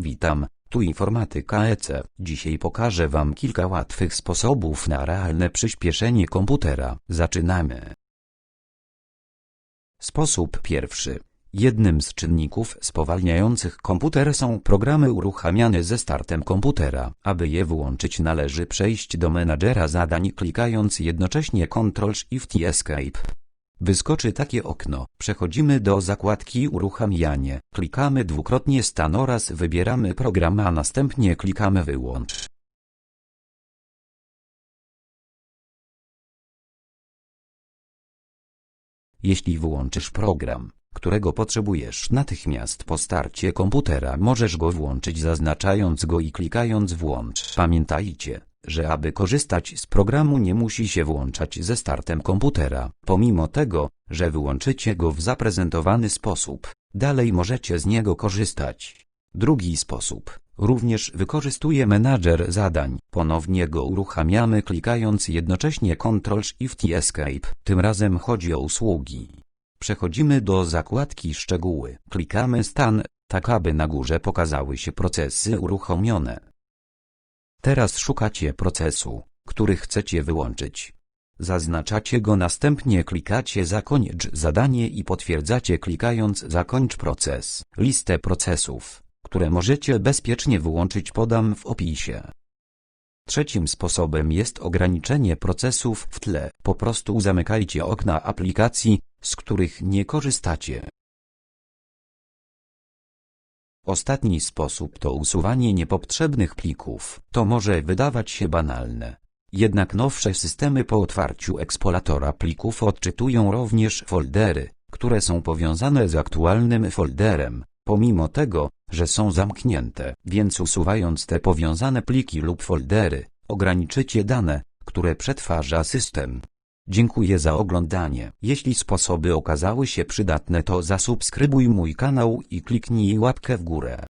Witam, tu informatyka EC. Dzisiaj pokażę Wam kilka łatwych sposobów na realne przyspieszenie komputera. Zaczynamy. Sposób pierwszy. Jednym z czynników spowalniających komputer są programy uruchamiane ze startem komputera. Aby je wyłączyć należy przejść do menadżera zadań klikając jednocześnie Ctrl Shift i Escape. Wyskoczy takie okno. Przechodzimy do zakładki Uruchamianie. Klikamy dwukrotnie stan oraz wybieramy program, a następnie klikamy Wyłącz. Jeśli wyłączysz program, którego potrzebujesz natychmiast po starcie komputera, możesz go włączyć zaznaczając go i klikając Włącz. Pamiętajcie, że aby korzystać z programu nie musi się włączać ze startem komputera. Pomimo tego, że wyłączycie go w zaprezentowany sposób, dalej możecie z niego korzystać. Drugi sposób również wykorzystuje menadżer zadań. Ponownie go uruchamiamy klikając jednocześnie Ctrl Shift i Escape. Tym razem chodzi o usługi. Przechodzimy do zakładki Szczegóły. Klikamy Stan, tak aby na górze pokazały się procesy uruchomione. Teraz szukacie procesu, który chcecie wyłączyć. Zaznaczacie go następnie klikacie Zakończ zadanie i potwierdzacie klikając Zakończ proces. Listę procesów, które możecie bezpiecznie wyłączyć podam w opisie. Trzecim sposobem jest ograniczenie procesów w tle. Po prostu zamykajcie okna aplikacji, z których nie korzystacie. Ostatni sposób to usuwanie niepotrzebnych plików. To może wydawać się banalne. Jednak nowsze systemy po otwarciu eksploratora plików odczytują również foldery, które są powiązane z aktualnym folderem, pomimo tego, że są zamknięte. Więc usuwając te powiązane pliki lub foldery, ograniczycie dane, które przetwarza system. Dziękuję za oglądanie. Jeśli sposoby okazały się przydatne to zasubskrybuj mój kanał i kliknij łapkę w górę.